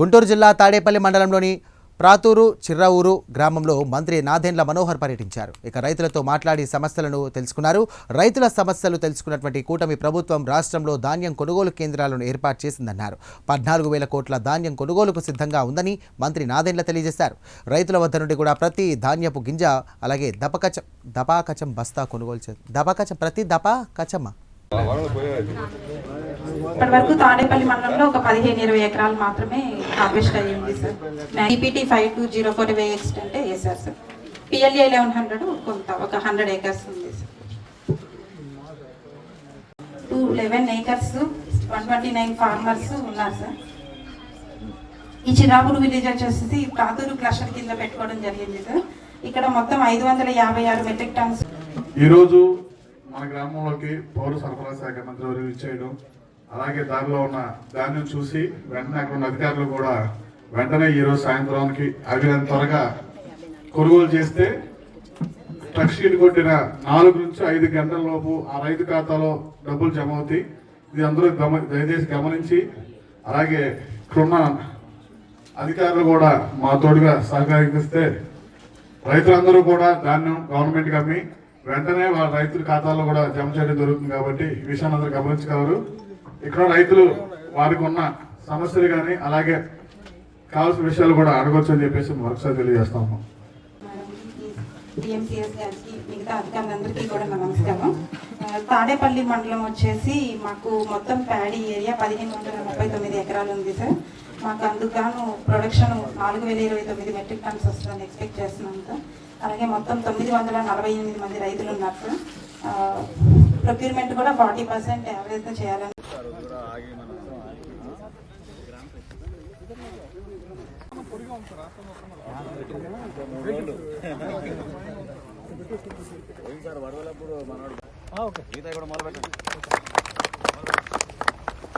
గుంటూరు జిల్లా తాడేపల్లి మండలంలోని ప్రాతూరు చిర్రవూరు గ్రామంలో మంత్రి నాదెండ్ల మనోహర్ పర్యటించారు. ఇక రైతులతో మాట్లాడి సమస్యలను తెలుసుకున్నారు. రైతుల సమస్యలు తెలుసుకున్నటువంటి కూటమి ప్రభుత్వం రాష్ట్రంలో ధాన్యం కొనుగోలు కేంద్రాలను ఏర్పాటు చేసిందన్నారు. పద్నాలుగు వేల కోట్ల ధాన్యం కొనుగోలుకు సిద్ధంగా ఉందని మంత్రి నాదెండ్ల తెలియజేశారు. రైతుల వద్ద నుండి కూడా ప్రతి ధాన్యపు గింజ అలాగే దపకచం దపాకచం బస్తా కొనుగోలు చే దపాకచం ప్రతి దపాకచమ్మ ఇప్పటి వరకు తాడేపల్లి మండలంలో ఒక పదిహేను ఇరవై ఎకరాలు మాత్రమే హార్వెస్ట్ అయ్యింది sir EPT five two zero four వే అంటే వేసారు సార్ పిఎల్ఏ లెవెన్ హండ్రెడ్ కొంత ఒక హండ్రెడ్ ఏకర్స్ ఉంది sir two eleven acres one twenty nine farmers ఉన్నారు సార్ ఈ చిరాపూర్ విలేజ్ వచ్చేసి ప్రాతూరు క్లస్టర్ కింద పెట్టుకోవడం జరిగింది సార్ ఇక్కడ మొత్తం ఐదు వందల యాభై ఆరు మెట్రిక్ టన్స్ ఈరోజు మన గ్రామంలోకి పౌర సరఫరా శాఖ మంత్రి వారు ఇచ్చేయడం అలాగే దానిలో ఉన్న ధాన్యం చూసి వెంటనే అక్కడ ఉన్న అధికారులు కూడా వెంటనే ఈరోజు సాయంత్రానికి అవినంత త్వరగా కొనుగోలు చేస్తే ట్రక్ కొట్టిన నాలుగు నుంచి ఐదు గంటల లోపు ఆ రైతు ఖాతాలో డబ్బులు జమ అవుతాయి. ఇది అందరూ గమ దయచేసి గమనించి అలాగే ఇక్కడున్న అధికారులు కూడా మా తోడుగా సహకరిస్తే రైతులందరూ కూడా ధాన్యం గవర్నమెంట్కి అమ్మి వెంటనే వాళ్ళ రైతుల ఖాతాలో కూడా జమ చేయడం జరుగుతుంది కాబట్టి ఈ విషయాన్ని అందరూ గమనించగలరు ఇక్కడ రైతులు వారికి ఉన్న సమస్యలు కానీ అలాగే కావాల్సిన విషయాలు కూడా అడగొచ్చు అని చెప్పేసి మరొకసారి తెలియజేస్తాము టీఎంసీఎస్ గారికి మిగతా అధికారులందరికీ కూడా నమస్కారం. తాడేపల్లి మండలం వచ్చేసి మాకు మొత్తం ప్యాడీ ఏరియా పదిహేను వందల ముప్పై తొమ్మిది ఎకరాలు ఉంది సార్. మాకు అందుకు ప్రొడక్షన్ నాలుగు వేల ఇరవై తొమ్మిది మెట్రిక్ టన్స్ వస్తుందని ఎక్స్పెక్ట్ చేస్తున్నాం సార్. అలాగే మొత్తం తొమ్మిది వందల నలభై ఎనిమిది మంది రైతులు ఉన్నారు సార్ ప్రొక్యూర్మెంట్ కూడా ఫార్టీ పర్సెంట్ యావరేజ్గా చేయాలని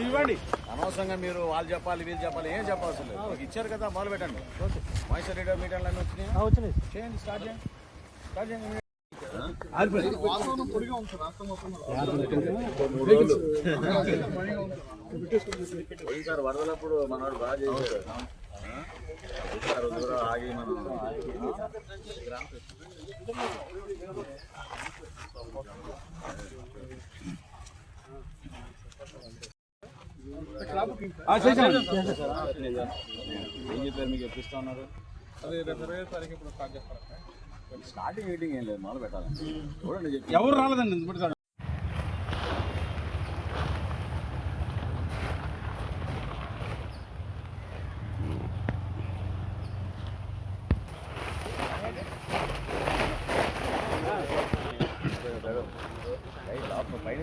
ఇవ్వండి. అనవసరంగా మీరు వాళ్ళు చెప్పాలి వీళ్ళు చెప్పాలి ఏం చెప్పాల్సిన లేదు. మీకు ఇచ్చారు కదా మొదలు పెట్టండి. మైసూర్ రేడియో మీటర్లు అన్నీ వచ్చినాయి? చేయండి స్టార్ట్ చేయండి. స్టార్ట్ చేయండి. వరదలప్పుడు మనవాడు బాగా ఆగి మనం ఏం చెప్పారు? మీకు ఎప్పుడు ఇస్తా ఉన్నారు? స్టార్టింగ్ మీటింగ్ ఏం లేదు మొదలు పెట్టాలి. చూడండి చెప్పి ఎవరు రాలేదండి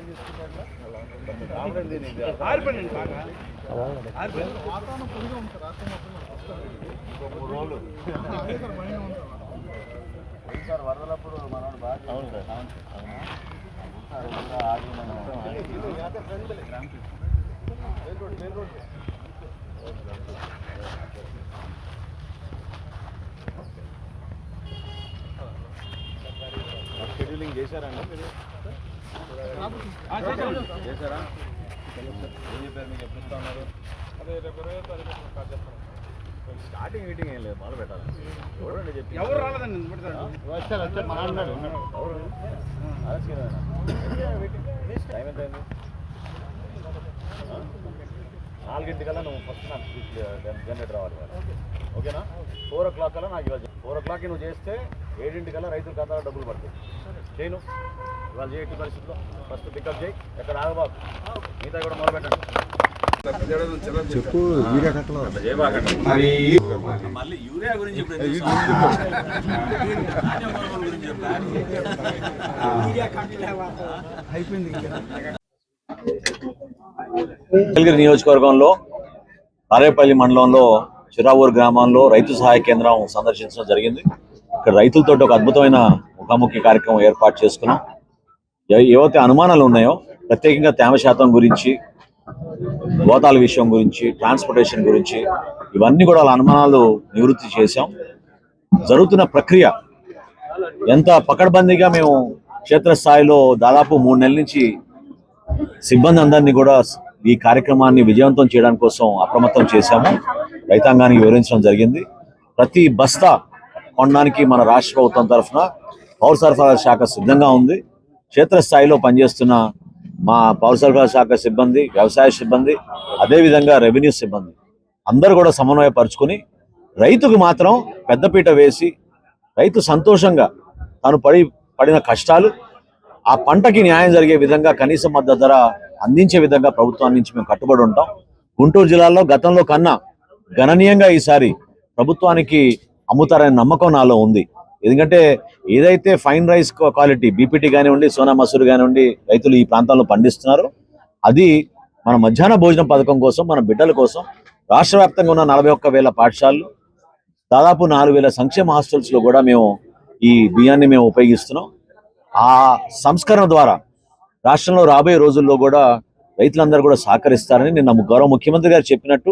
ఇంతమంది కాదు. బాగా. అవును సార్ వరదలప్పుడు మనవాడు బాగా చేశాడు. ఈసారి కూడా ఆగి మనం షెడ్యూలింగ్ చేశారండి మీరు చేశారా ఏం చెప్పారు మీకు ఎప్పుడు ఇస్తా ఉన్నారు స్టార్టింగ్ మీటింగ్ ఏం లేదు మొదలు పెట్టాలి చూడండి చెప్పి ఎవరు రాలేదండి ఇంతమంది కాదు. ఎవరు టైం ఎంత అయింది నాలుగింటికల్లా నువ్వు ఫస్ట్ నాకు జనరేటర్ రావాలి ఓకేనా ఫోర్ ఓ క్లాక్ కల్లా నాకు ఇవాళ ఫోర్ ఓ క్లాక్కి నువ్వు చేస్తే ఏడింటికల్లా రైతుల ఖాతాలో డబ్బులు పడతాయి. చేయను ఇవాళ చేయటి పరిస్థితిలో. ఫస్ట్ పికప్ చేయి ఎక్కడ ఆగబాబు మిగతా కూడా మొదలు పెట్టండి. చెప్పు మరి మళ్ళీ యూరియా గురించి. మంగళగిరి నియోజకవర్గంలో తారేపల్లి మండలంలో చిరావూరు గ్రామంలో రైతు సహాయ కేంద్రం సందర్శించడం జరిగింది. ఇక్కడ రైతులతో ఒక అద్భుతమైన ముఖాముఖి కార్యక్రమం ఏర్పాటు చేసుకున్నాం. ఏ- ఏవైతే అనుమానాలు ఉన్నాయో ప్రత్యేకంగా తేమ శాతం గురించి గోతాల విషయం గురించి ట్రాన్స్పోర్టేషన్ గురించి ఇవన్నీ కూడా వాళ్ళ అనుమానాలు నివృత్తి చేశాం. జరుగుతున్న ప్రక్రియ ఎంత పకడ్బందీగా మేము క్షేత్రస్థాయిలో దాదాపు మూడు నెలల నుంచి సిబ్బంది అందరినీ కూడా ఈ కార్యక్రమాన్ని విజయవంతం చేయడానికి కోసం అప్రమత్తం చేశాము. రైతాంగానికి వివరించడం జరిగింది. ప్రతి బస్తా కొనడానికి మన రాష్ట్ర ప్రభుత్వం తరఫున పౌర సరఫరాల శాఖ సిద్ధంగా ఉంది. క్షేత్రస్థాయిలో పనిచేస్తున్న మా పౌర సరఫరాల శాఖ సిబ్బంది వ్యవసాయ సిబ్బంది అదేవిధంగా రెవెన్యూ సిబ్బంది అందరూ కూడా సమన్వయపరుచుకుని రైతుకు మాత్రం పెద్దపీట వేసి రైతు సంతోషంగా తను పడి పడిన కష్టాలు ఆ పంటకి న్యాయం జరిగే విధంగా కనీస మద్దతు ధర అందించే విధంగా ప్రభుత్వం నుంచి మేము కట్టుబడి ఉంటాం. గుంటూరు జిల్లాలో గతంలో కన్నా గణనీయంగా ఈసారి ప్రభుత్వానికి అమ్ముతారనే నమ్మకం నాలో ఉంది. ఎందుకంటే ఏదైతే ఫైన్ రైస్ క్వాలిటీ బీపీటీ కానివ్వండి సోనా మసూరి కానివ్వండి రైతులు ఈ ప్రాంతాల్లో పండిస్తున్నారో అది మన మధ్యాహ్న భోజనం పథకం కోసం మన బిడ్డల కోసం రాష్ట్ర వ్యాప్తంగా ఉన్న నలభై ఒక్క వేల పాఠశాలలు దాదాపు నాలుగు వేల సంక్షేమ హాస్టల్స్లో కూడా మేము ఈ బియ్యాన్ని మేము ఉపయోగిస్తున్నాం. ఆ సంస్కరణ ద్వారా రాష్ట్రంలో రాబోయే రోజుల్లో కూడా రైతులందరూ కూడా సహకరిస్తారని నిన్న గౌరవ ముఖ్యమంత్రి గారు చెప్పినట్టు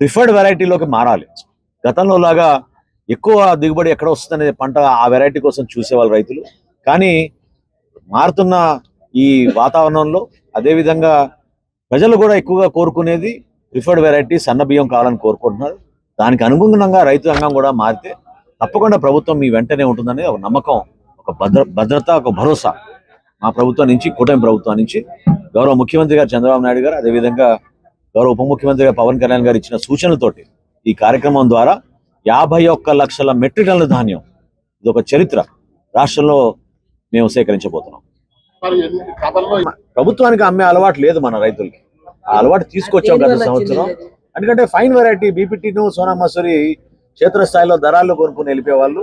ప్రిఫర్డ్ వెరైటీలోకి మారాలి. గతంలో లాగా ఎక్కువ దిగుబడి ఎక్కడ వస్తుందనే పంట ఆ వెరైటీ కోసం చూసేవాళ్ళు రైతులు. కానీ మారుతున్న ఈ వాతావరణంలో అదేవిధంగా ప్రజలు కూడా ఎక్కువగా కోరుకునేది ప్రిఫర్డ్ వెరైటీ సన్న బియ్యం కావాలని కోరుకుంటున్నారు. దానికి అనుగుణంగా రైతు రంగం కూడా మారితే తప్పకుండా ప్రభుత్వం మీ వెంటనే ఉంటుందని ఒక నమ్మకం ఒక భద్ర భద్రత ఒక భరోసా మా ప్రభుత్వం నుంచి కూటమి ప్రభుత్వం నుంచి. గౌరవ ముఖ్యమంత్రి గారు చంద్రబాబు నాయుడు గారు అదేవిధంగా గౌరవ ఉప ముఖ్యమంత్రి గారు పవన్ కళ్యాణ్ గారు ఇచ్చిన సూచనలతోటి ఈ కార్యక్రమం ద్వారా యాభై ఒక్క లక్షల మెట్రిక్ టన్నుల ధాన్యం. ఇది ఒక చరిత్ర. రాష్ట్రంలో మేము సేకరించబోతున్నాం. ప్రభుత్వానికి అమ్మే అలవాటు లేదు మన రైతులకి. ఆ అలవాటు తీసుకొచ్చాం గత సంవత్సరం. ఎందుకంటే ఫైన్ వెరైటీ బీపీటీను సోనా మసూరి క్షేత్రస్థాయిలో దళాల్లో కొనుక్కుని వెళ్ళిపోయే వాళ్ళు